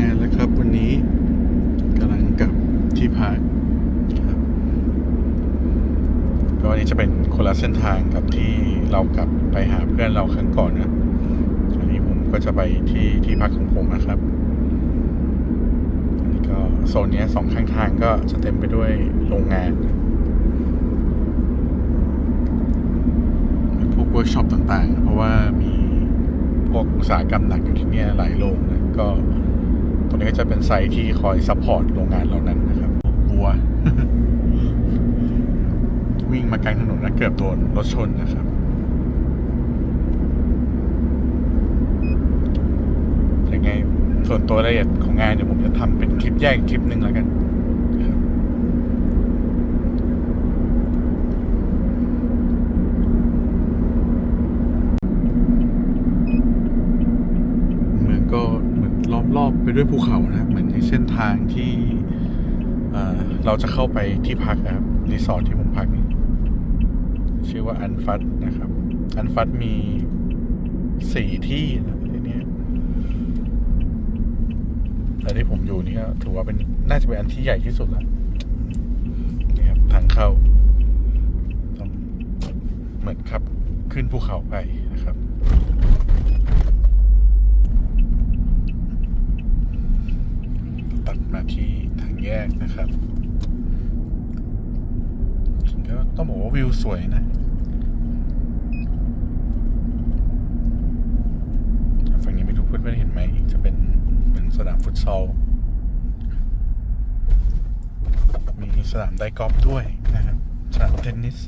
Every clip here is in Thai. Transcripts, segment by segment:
งานแล้วครับ วันนี้กำลังกลับที่พักครับก็วันนี้จะเป็นคนละเส้นทางกับที่เรากลับไปหาเพื่อนเราครั้งก่อนนะอันนี้ผมก็จะไปที่ที่พักของผมนะครับอันนี้ก็โซนนี้สองข้างทางก็จะเต็มไปด้วยโรงงานพวกเวิร์กช็อปต่างๆ เพราะว่ามีพวกอุตสาหกรรมหนักอยู่ที่นี่หลายโรงนะก็ ตรงนี้ก็จะเป็นไซต์ที่คอยซัพพอร์ตโรงงานเหล่านั้นนะครับบัว วิ่งมากลางถนนนะเกือบโดนรถชนนะครับ ยังไงส่วนตัวรายละเอียดของงานเดี๋ยวผมจะทำเป็นคลิปแยกคลิปหนึ่งแล้วกันนะครับเมืองก็เหมือนล้อม รอบไปด้วยภูเขานะครับ เหมือนในเส้นทางที่เเราจะเข้าไปที่พักนะครับรีสอร์ทที่ผมพักชื่อว่าอันฟัตนะครับ อันฟัตมีสี่ที่นะที่นี้แต่ที่ผมอยู่นี่ก็ถือว่าเป็นน่าจะเป็นอันที่ใหญ่ที่สุดแล้วนี่ครับทางเข้าต้องเหมือนขับขึ้นภูเขาไปนะครับ ตัดมาที่ทางแยก นะครับก็ต้องบอกว่าวิวสวยนะฝั่งนี้ไม่รู้เพื่อนๆเห็นไหมจะเป็นเป็นสนามฟุตซอลมีสนามไดกอล์ฟด้วยนะครับสนามเทนนิส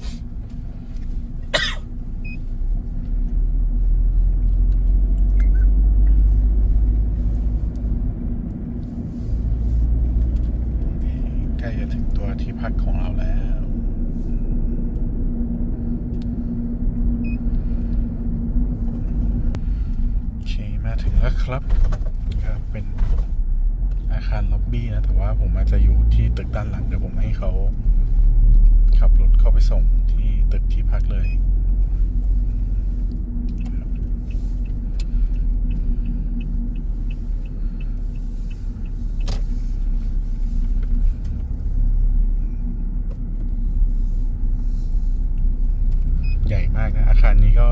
ใกล้ จะถึงตัวที่พักของเราแล้ว โอเค มาถึงแล้วครับนะครับ เป็นอาคารล็อบบี้นะ แต่ว่าผมอาจจะอยู่ที่ตึกด้านหลัง เดี๋ยวผมให้เขาขับรถเข้าไปส่งที่ตึกที่พักเลยครับใหญ่ มากนะอาคารนี้ก็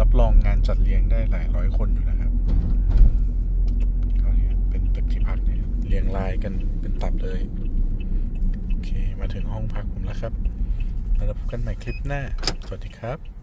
รับรองงานจัดเลี้ยงได้หลายร้อยคนอยู่นะครับก็เนี่ยเป็นตึกที่พักเนี่ยเรียงรายกันเป็นตับเลย โอเค มาถึงห้องพักผมแล้วครับ แล้วพบกันใหม่คลิปหน้า สวัสดีครับ